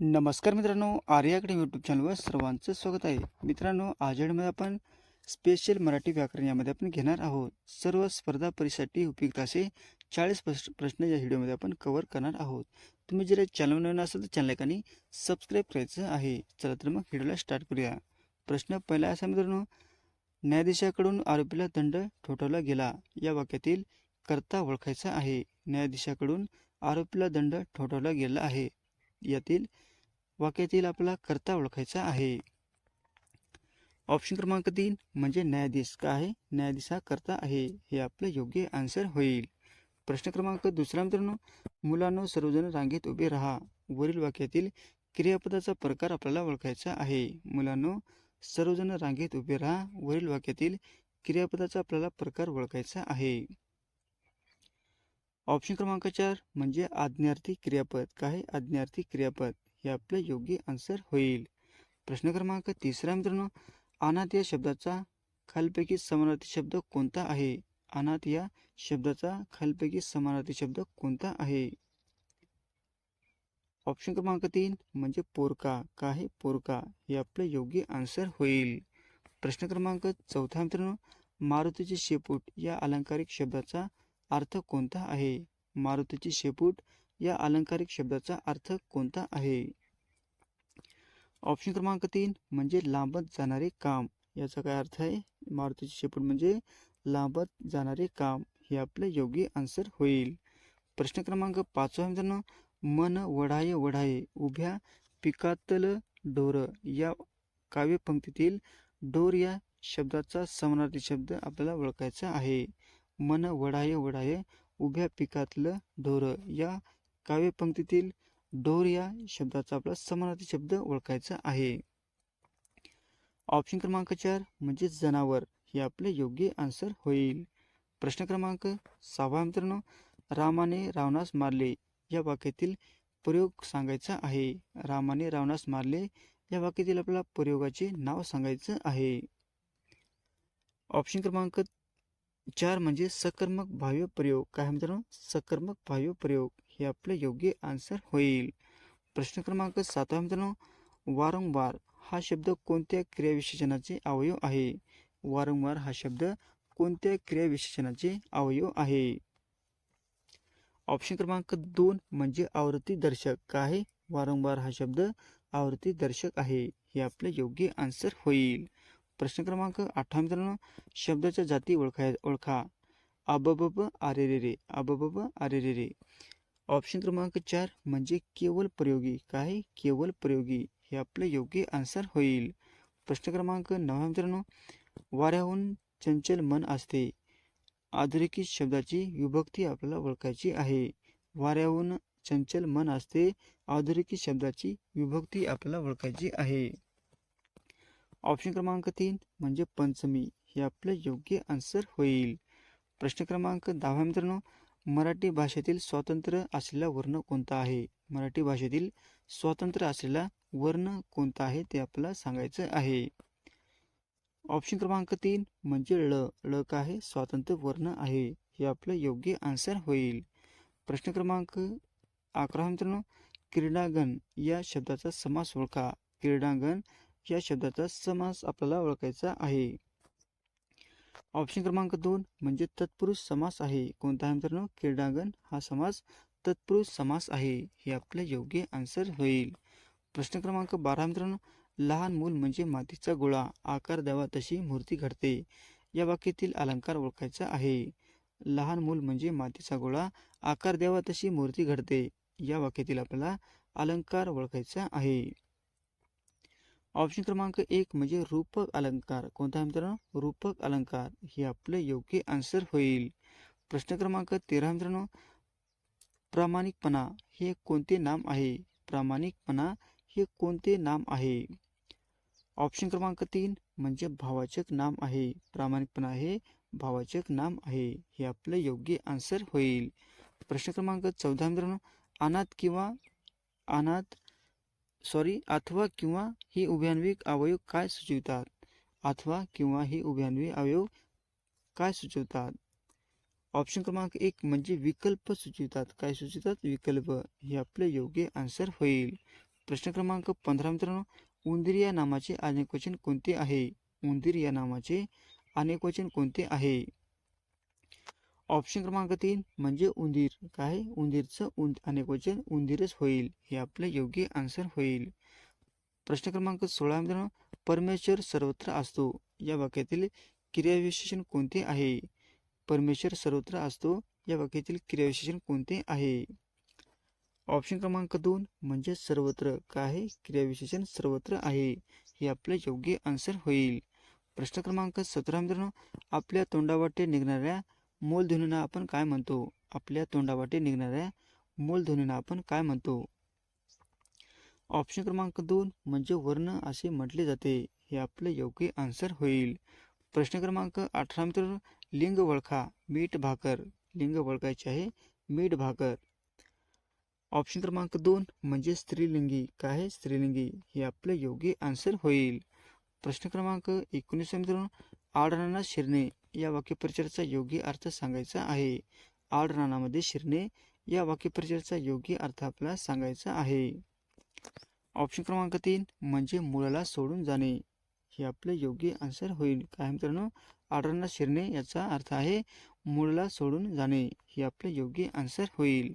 नमस्कार मित्रांनो आर्याकडे यूट्यूब चॅनलवर सर्वांचं स्वागत आहे. मित्रांनो आजमध्ये आपण स्पेशल मराठी व्याकरण यामध्ये आपण घेणार आहोत. सर्व स्पर्धा परीक्षेसाठी उपयुक्त असे चाळीस प्रश्न या व्हिडिओमध्ये आपण कव्हर करणार आहोत. तुम्ही जर चॅनल नवीन असाल तर चॅनल एकाने सबस्क्राईब करायचं आहे. चला तर मग व्हिडिओला स्टार्ट करूया. प्रश्न पहिला असा मित्रांनो न्यायाधीशाकडून आरोपीला दंड ठोठावला गेला. या वाक्यातील कर्ता ओळखायचा आहे. न्यायाधीशाकडून आरोपीला दंड ठोठावला गेला आहे. यातील वाक्यातील आपला कर्ता ओळखायचा आहे. ऑप्शन क्रमांक तीन म्हणजे न्यायाधीश का आहे? न्यायाधीश हा कर्ता आहे. हे आपलं योग्य आन्सर होईल. प्रश्न क्रमांक दुसरा मित्रांनो मुलांनो सर्वजण रांगेत उभे राहा. वरील वाक्यातील क्रियापदाचा प्रकार आपल्याला ओळखायचा आहे. मुलांनो सर्वजण रांगेत उभे राहा. वरील वाक्यातील क्रियापदाचा आपल्याला प्रकार ओळखायचा आहे. ऑप्शन क्रमांक चार म्हणजे आज्ञार्थी क्रियापद. काय आज्ञार्थी क्रियापद. हे आपले योग्य आन्सर होईल. प्रश्न क्रमांक तिसरा मित्रांनो अनाथ या शब्दाचा खालपैकी समानार्थी शब्द कोणता आहे? अनाथ या शब्दाचा खालपैकी समानार्थी शब्द कोणता आहे? ऑप्शन क्रमांक तीन म्हणजे पोरका. का पोरका? हे आपले योग्य आन्सर होईल. प्रश्न क्रमांक चौथा मित्रांनो मारुतीचे शेपूट या अलंकारिक शब्दाचा अर्थ कोणता आहे? मारुतीची शेपूट या अलंकारिक शब्दाचा अर्थ कोणता आहे? ऑप्शन क्रमांक तीन म्हणजे लांबत जाणारे काम. याचा काय अर्थ आहे? मारुतीची शेपूट म्हणजे लांबत जाणारे काम. हे आपले योग्य आन्सर होईल. प्रश्न क्रमांक पाचवा मित्रांनो. मन वढाये वढाये उभ्या पिकातल डोर या काव्यपंक्तीतील डोर या शब्दाचा समानार्थी शब्द आपल्याला ओळखायचा आहे. मन वढाये वढाये उभ्या पिकातलं ढोर. या काव्यपंक्तीतील डोर या शब्दाचा आपला समानार्थी शब्द ओळखायचा आहे. ऑप्शन क्रमांक चार म्हणजे जनावर हे आपले योग्य आन्सर होईल. प्रश्न क्रमांक सहावा मित्रांनो. रामाने रावणास मारले या वाक्यातील प्रयोग सांगायचा आहे. रामाने रावणास मारले या वाक्यातील आपल्याला प्रयोगाचे नाव सांगायचं आहे. ऑप्शन क्रमांक चार म्हणजे सकर्मक भाव्य प्रयोग. काय मित्रांनो? सकर्मक भाव्य प्रयोग. हे आपले योग्य आन्सर होईल. प्रश्न क्रमांक सातवा मित्रांनो. वारंवार हा शब्द कोणत्या क्रियाविशेषणाचे अवयव आहे? वारंवार हा शब्द कोणत्या क्रियाविशेषणाचे अवयव आहे? ऑप्शन क्रमांक दोन म्हणजे आवृत्ती दर्शक काय वारंवार हा शब्द आवृत्ती दर्शक आहे. हे आपले योग्य आन्सर होईल. प्रश्न क्रमांक अठरा मित्रांनो. शब्दाच्या जाती ओळखाय ओळखा. आबब आरे रे रे आबब आरे रे रे ऑप्शन क्रमांक चार म्हणजे केवळ प्रयोगी. काय? केवळ प्रयोगी. हे आपले योग्य आन्सर होईल. प्रश्न क्रमांक नवा मित्रांनो. वाऱ्याहून चंचल मन असते. आधुनिकी शब्दाची विभक्ती आपल्याला ओळखायची आहे. वाऱ्याहून चंचल मन असते आधुनिकी शब्दाची विभक्ती आपल्याला ओळखायची आहे. ऑप्शन क्रमांक तीन म्हणजे पंचमी. हे आपलं योग्य आन्सर होईल. प्रश्न क्रमांक दहा मित्रांनो. मराठी भाषेतील स्वातंत्र्य असलेला वर्ण कोणता आहे? मराठी भाषेतील स्वातंत्र्य असलेला वर्ण कोणता आहे ते आपल्याला सांगायचं आहे. ऑप्शन क्रमांक तीन म्हणजे ळ ळ का आहे स्वातंत्र्य वर्ण आहे. हे आपलं योग्य आन्सर होईल. प्रश्न क्रमांक अकरा मित्रांनो. क्रीडांगण या शब्दाचा समास ओळखा. क्रीडांगण या शब्दाचा समास आपल्याला ओळखायचा आहे. ऑप्शन क्रमांक दोन म्हणजे तत्पुरुष समास आहे. कोणता आहे मित्रांनो क्रीडांगण. हा समास तत्पुरुष समास आहे. हे आपले योग्य आन्सर होईल. प्रश्न क्रमांक बारा मित्रांनो लहान मूल म्हणजे मातीचा गोळा. आकार द्यावा तशी मूर्ती घडते. या वाक्यातील अलंकार ओळखायचा आहे. लहान मूल म्हणजे मातीचा गोळा. आकार द्यावा तशी मूर्ती घडते. या वाक्यातील आपल्याला अलंकार ओळखायचा आहे. ऑप्शन क्रमांक एक म्हणजे रूपक अलंकार. कोणता आहे मित्रांनो? रूपक अलंकार. हे आपलं योग्य आन्सर होईल. प्रश्न क्रमांक तेरा मित्रांनो. प्रामाणिकपणा हे कोणते नाम आहे? प्रामाणिकपणा हे कोणते नाम आहे? ऑप्शन क्रमांक तीन म्हणजे भावाचक नाम आहे. प्रामाणिकपणा हे भावाचक नाम आहे. हे आपलं योग्य आन्सर होईल. प्रश्न क्रमांक चौदा मित्रांनो. अनाथ किंवा अनाथ सॉरी अथवा किंवा ही उभयान्विक अवयव काय सुचवितात? अथवा किंवा ही उभयान्विक अवयव काय सुचवतात? ऑप्शन क्रमांक एक म्हणजे विकल्प सुचवितात. काय सुचवितात? विकल्प. हे आपले योग्य आन्सर होईल. प्रश्न क्रमांक पंधरा मित्रांनो उंदीर या नामाचे अनेकवचन कोणते आहे? उंदीर या नामाचे अनेकवचन कोणते आहे? ऑप्शन क्रमांक तीन म्हणजे उंदीर. काय? उंदीरचं उंद अनेकवचन उंदीरच होईल हे आपलं योग्य आन्सर होईल. प्रश्न क्रमांक सोळा मित्रांनो परमेश्वर सर्वत्र असतो. या वाक्यातील क्रियाविशेषण कोणते आहे? परमेश्वर सर्वत्र असतो. या वाक्यातील क्रियाविशेषण कोणते आहे? ऑप्शन क्रमांक दोन म्हणजे सर्वत्र. काय? क्रियाविशेषण सर्वत्र आहे हे आपलं योग्य आन्सर होईल. प्रश्न क्रमांक सतरा मित्रांनो आपल्या तोंडावाटे निघणाऱ्या मूलध्वनींना आपण काय म्हणतो? आपल्या तोंडावाटे निघणाऱ्या मूलध्वनींना आपण काय म्हणतो? ऑप्शन क्रमांक दोन म्हणजे वर्ण असे म्हटले जाते. हे आपले योग्य आन्सर होईल. प्रश्न क्रमांक अठरा मित्र लिंग वळखा मीठ भाकर. लिंग वळखायचे आहे मीठ भाकर. ऑप्शन क्रमांक दोन म्हणजे स्त्रीलिंगी. काय आहे स्त्रीलिंगी? हे आपले योग्य आन्सर होईल. प्रश्न क्रमांक एकोणीस मित्रांनो आडनाना शिरणे. या वाक्यप्रचाराचा योग्य अर्थ सांगायचा आहे. आडरानामध्ये शिरणे या वाक्यप्रचाराचा योग्य अर्थ आपल्याला सांगायचा आहे. ऑप्शन क्रमांक तीन म्हणजे मुलाला सोडून जाणे. हे आपले योग्य आन्सर होईल. काय मित्रांनो? आडरांना शिरणे याचा अर्थ आहे मुलाला सोडून जाणे. हे आपले योग्य आन्सर होईल.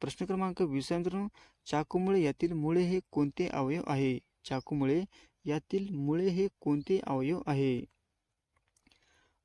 प्रश्न क्रमांक वीस मित्रांनो. चाकूमुळे यातील मुळे हे कोणते अवयव आहे? चाकूमुळे यातील मुळे हे कोणते अवयव आहे?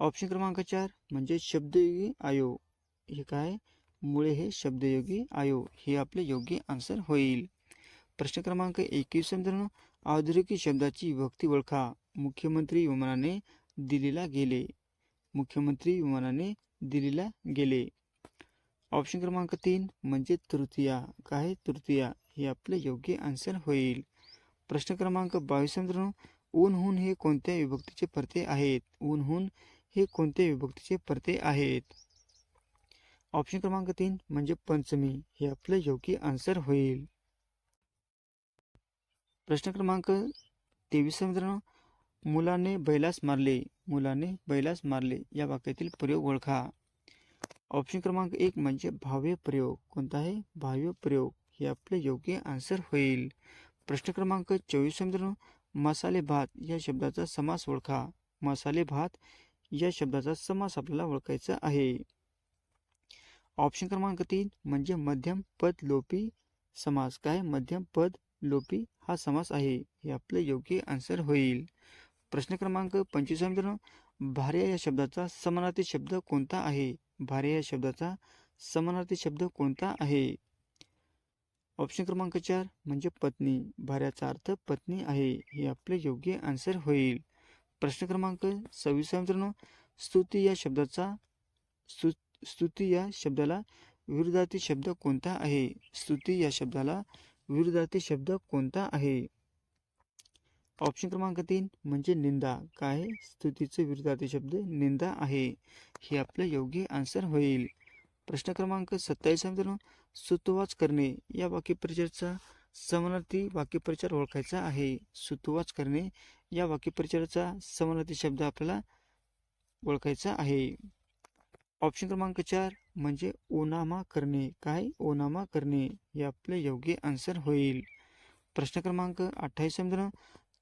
ऑप्शन क्रमांक चार म्हणजे शब्दयोगी आयो हे काय? मुळे हे शब्दयोगी आयो हे आपले योग्य आन्सर होईल. प्रश्न क्रमांक एकवीस मित्रांनो औद्योगिक शब्दाची विभक्ती ओळखा. मुख्यमंत्री विमानाने दिल्लीला गेले. मुख्यमंत्री विमानाने दिल्लीला गेले. ऑप्शन क्रमांक तीन म्हणजे तृतीया. काय? तृतीया. हे आपले योग्य आन्सर होईल. प्रश्न क्रमांक बावीस मित्रांनो ऊनहून हे कोणत्या विभक्तीचे परते आहेत? ऊनहून हे कोणत्या विभक्तीचे परते आहेत? ऑप्शन क्रमांक तीन म्हणजे पंचमी. हे आपले योग्य आन्सर होईल. प्रश्न क्रमांक तेवीस मित्रांनो. मुलाने बैलास मारले. मुलाने बैलास मारले. या वाक्यातील प्रयोग ओळखा. ऑप्शन क्रमांक एक म्हणजे भाव्य प्रयोग. कोणता आहे? भाव्य प्रयोग. हे आपले योग्य आन्सर होईल. प्रश्न क्रमांक चोवीस मित्रांनो. मसाले भात या शब्दाचा समास ओळखा. मसाले भात या शब्दाचा समास आपल्याला ओळखायचा आहे. ऑप्शन क्रमांक तीन म्हणजे मध्यम पद लोपी समास. काय? मध्यम पद लोपी हा समास आहे. हे आपले योग्य आन्सर होईल. प्रश्न क्रमांक पंचवीस मित्रांनो. भार्या या शब्दाचा समानार्थी शब्द कोणता आहे? भार्या या शब्दाचा समानार्थी शब्द कोणता आहे? ऑप्शन क्रमांक चार म्हणजे पत्नी. भार्याचा अर्थ पत्नी आहे. हे आपले योग्य आन्सर होईल. प्रश्न क्रमांक सव्वीस मित्रांनो. स्तुती या शब्दाचा स्तु स्तुती या शब्दाला विरुद्धार्थी शब्द कोणता आहे? स्तुती या शब्दाला विरुद्धार्थी शब्द कोणता आहे? ऑप्शन क्रमांक तीन म्हणजे निंदा. काय? आहे? स्तुतीचे विरुद्धार्थी शब्द निंदा आहे. हे आपलं योग्य आन्सर होईल. प्रश्न क्रमांक सत्तावीस मित्रांनो. सुतवाच करणे या वाक्यप्रचारचा समानार्थी वाक्यप्रचार ओळखायचा आहे. सुतवाच करणे या वाक्यप्रचाराचा समानार्थी शब्द आपल्याला ओळखायचा आहे. ऑप्शन क्रमांक चार म्हणजे ओनामा करणे. काय ओनामा करणे? हे आपले योग्य आन्सर होईल. प्रश्न क्रमांक अठ्ठावीस समजा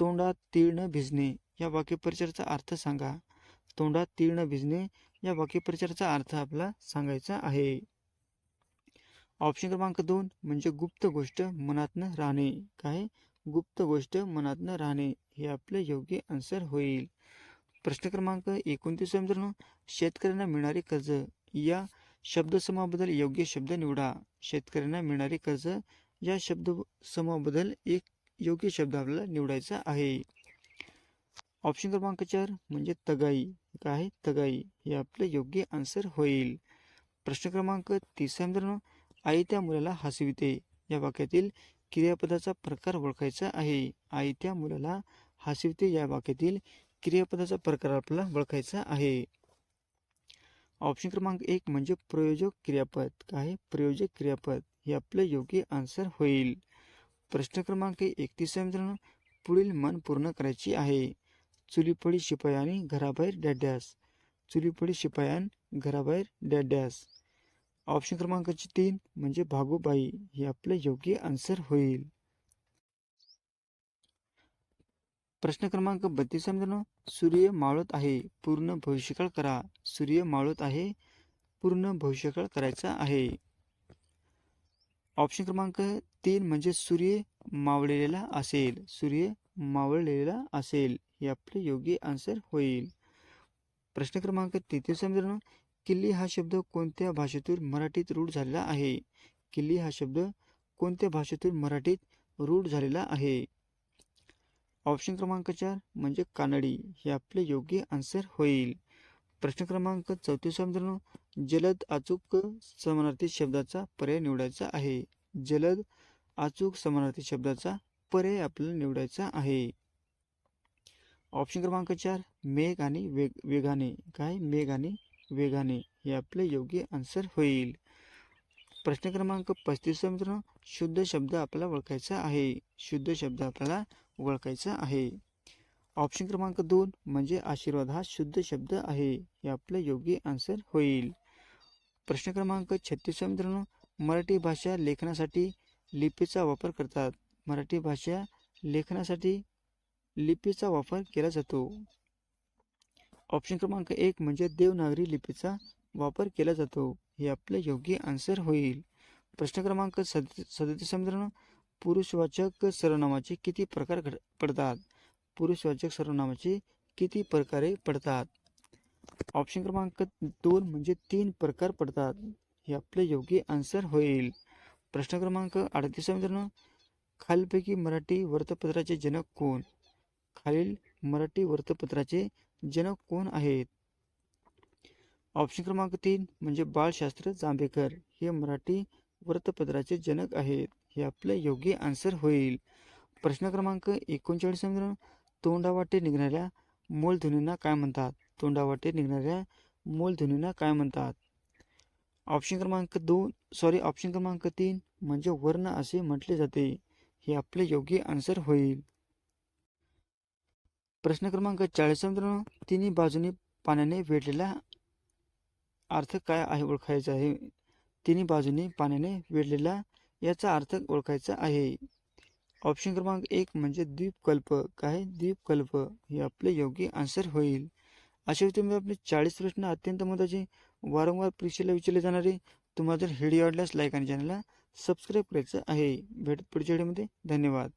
तोंडात तीळ न भिजणे. या वाक्यप्रचाराचा अर्थ सांगा. तोंडात तीळ न भिजणे. या वाक्यप्रचाराचा अर्थ आपला सांगायचा आहे. ऑप्शन क्रमांक दोन म्हणजे गुप्त गोष्ट मनातनं राहणे. काय? गुप्त गोष्ट मनातनं राहणे हे आपले योग्य आन्सर होईल. प्रश्न क्रमांक एकोणतीस मित्रांनो शेतकऱ्यांना मिळणारे कर्ज. या शब्दसमाबद्दल योग्य शब्द निवडा. शेतकऱ्यांना मिळणारे कर्ज या शब्द समूहाबद्दल एक योग्य शब्द आपल्याला निवडायचा आहे. ऑप्शन क्रमांक चार म्हणजे तगाई. काय? तगाई. हे आपले योग्य आन्सर होईल. प्रश्न क्रमांक तिसरा मित्रांनो आई त्या मुलाला हसविते. या वाक्यातील क्रियापदाचा प्रकार ओळखायचा आहे. आई त्या मुलाला हसविते या वाक्यातील क्रियापदाचा प्रकार आपल्याला ओळखायचा आहे. ऑप्शन क्रमांक एक म्हणजे प्रयोजक क्रियापद. काय? प्रयोजक क्रियापद. हे आपले योग्य आन्सर होईल. प्रश्न क्रमांक एकतीस मित्रांनो पुढील मन पूर्ण करायची आहे. चुलीपडी शिपायाने घराबाहेर डॅड्यास चुलीपडी शिपायान घराबाहेर डॅड्यास ऑप्शन क्रमांकाची तीन म्हणजे भागोबाई हे आपले योग्य आन्सर होईल. प्रश्न क्रमांक बत्तीस मित्रांनो. सूर्य मावळत आहे पूर्ण भविष्यकाळ करा. सूर्य मावळत आहे पूर्ण भविष्यकाळ करायचा आहे. ऑप्शन क्रमांक तीन म्हणजे सूर्य मावळलेला असेल. सूर्य मावळलेला असेल हे आपले योग्य आन्सर होईल. प्रश्न क्रमांक तेहतीस मित्रांनो. किल्ली हा शब्द कोणत्या भाषेतून मराठीत रूढ झालेला आहे? किल्ली हा शब्द कोणत्या भाषेतून मराठीत रूढ झालेला आहे? ऑप्शन क्रमांक चार म्हणजे कानडी. हे आपले योग्य आन्सर होईल. प्रश्न क्रमांक चौतीस मित्रांनो जलद अचूक समानार्थी शब्दाचा पर्याय निवडायचा आहे. जलद अचूक समानार्थी शब्दाचा पर्याय आपल्याला निवडायचा आहे. ऑप्शन क्रमांक चार मेघ आणि वेग वेगाने. काय? मेघ आणि वेगाने हे आपले योग्य आन्सर होईल. प्रश्न क्रमांक पस्तीस मित्रांनो शुद्ध शब्द आपल्याला ओळखायचा आहे. शुद्ध शब्द आपल्याला ओळखायचा आहे. ऑप्शन क्रमांक दोन म्हणजे आशीर्वाद हा शुद्ध शब्द आहे. हे आपले योग्य आन्सर होईल. प्रश्न क्रमांक छत्तीस मित्रांनो मराठी भाषा लेखनासाठी लिपीचा वापर करतात. मराठी भाषा लेखनासाठी लिपीचा वापर केला जातो. ऑप्शन क्रमांक एक म्हणजे देवनागरी लिपीचा वापर केला जातो. हे आपले योग्य आन्सर होईल. प्रश्न क्रमांक सद सदतीस मित्रांनो पुरुषवाचक सर्वनामाचे किती प्रकार घड पडतात? पुरुषवाचक सर्वनामाचे किती प्रकारे पडतात? ऑप्शन क्रमांक दोन म्हणजे तीन प्रकार पडतात. हे आपले योग्य आन्सर होईल. प्रश्न क्रमांक अडतीस मित्रांनो खालीलपैकी मराठी वृत्तपत्राचे जनक कोण? खालील मराठी वृत्तपत्राचे जनक कोण आहेत ऑप्शन क्रमांक तीन म्हणजे बाळशास्त्र जांभेकर. हे मराठी वृत्तपत्राचे जनक आहेत. हे आपले योग्य आन्सर होईल. प्रश्न क्रमांक एकोणचाळीस तोंडावाटे निघणाऱ्या मूलध्वनींना काय म्हणतात? तोंडावाटे निघणाऱ्या मूलध्वनींना काय म्हणतात? ऑप्शन क्रमांक दोन सॉरी ऑप्शन क्रमांक तीन म्हणजे वर्ण असे म्हटले जाते. हे आपले योग्य आन्सर होईल. प्रश्न क्रमांक चाळीस मित्रांनो तिन्ही बाजूने पाण्याने वेढलेला अर्थ काय आहे ओळखायचा आहे? तिन्ही बाजूने पाण्याने वेढलेला याचा अर्थ ओळखायचा आहे. ऑप्शन क्रमांक एक म्हणजे द्वीपकल्प. काय? द्वीपकल्प हे आपले योग्य आन्सर होईल. अशा तुम्ही आपले चाळीस प्रश्न अत्यंत महत्त्वाचे. वारंवार परीक्षेला विचारले जाणारे तुम्हाला जर व्हिडिओ आवडल्यास लाईक आणि चॅनलला सबस्क्राईब करायचं आहे. भेट पुढच्या व्हिडिओमध्ये. धन्यवाद.